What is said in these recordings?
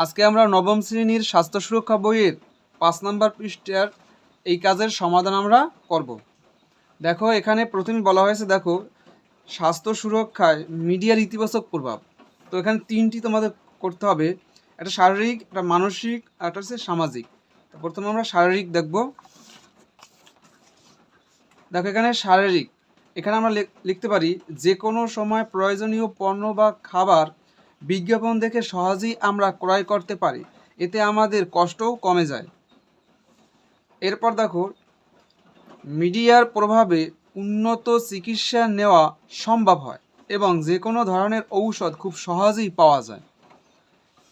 আজকে আমরা নবম শ্রেণির স্বাস্থ্য সুরক্ষা বইয়ের পাঁচ নম্বর পৃষ্ঠার এই কাজের সমাধান আমরা করব। দেখো, এখানে প্রথমে বলা হয়েছে, দেখো, স্বাস্থ্য সুরক্ষায় মিডিয়ার ইতিবাচক প্রভাব। তো এখানে তিনটি তোমাদের করতে হবে। একটা শারীরিক, একটা মানসিক, আর একটা হচ্ছে সামাজিক। প্রথমে আমরা শারীরিক দেখব। দেখো, এখানে শারীরিক। এখানে আমরা লিখ- লিখতে পারি, যে কোনো সময় প্রয়োজনীয় পণ্য বা খাবার বিজ্ঞাপন দেখে সহজেই আমরা ক্রয় করতে পারি। এতে আমাদের কষ্টও কমে যায়। এরপর দেখো, মিডিয়ার প্রভাবে উন্নত চিকিৎসা নেওয়া সম্ভব হয় এবং যে কোনো ধরনের ঔষধ খুব সহজেই পাওয়া যায়।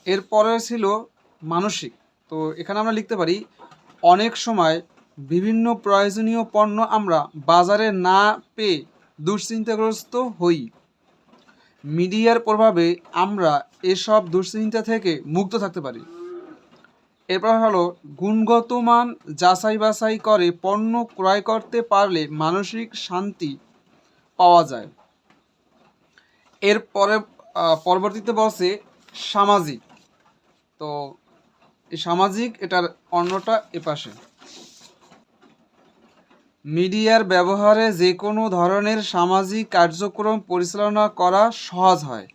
এরপরে ছিল মানসিক। তো এখানে আমরা লিখতে পারি, অনেক সময় বিভিন্ন প্রয়োজনীয় পণ্য আমরা বাজারে না পেয়ে দুশ্চিন্তাগ্রস্ত হই। মিডিয়ার প্রভাবে আমরা এসব দুশ্চিন্তা থেকে মুক্ত থাকতে পারি। এরপর হলো গুণগত মান যাচাই বাছাই করে পণ্য ক্রয় করতে পারলে মানসিক শান্তি পাওয়া যায়। এরপরে আহ, পরবর্তীতে বসে সামাজিক। তো এই সামাজিক এটার অন্যটা এপাশে। মিডিয়ার ব্যবহারে যে কোনো ধরনের সামাজিক কার্যক্রম পরিচালনা করা সহজ হয়।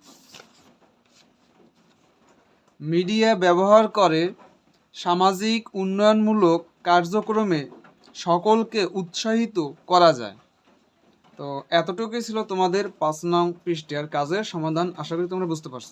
মিডিয়া ব্যবহার করে সামাজিক উন্নয়নমূলক কার্যক্রমে সকলকে উৎসাহিত করা যায়। তো এতটুকুই ছিল তোমাদের পাঁচ নং পৃষ্ঠার কাজের সমাধান। আশা করি তোমরা বুঝতে পারছ।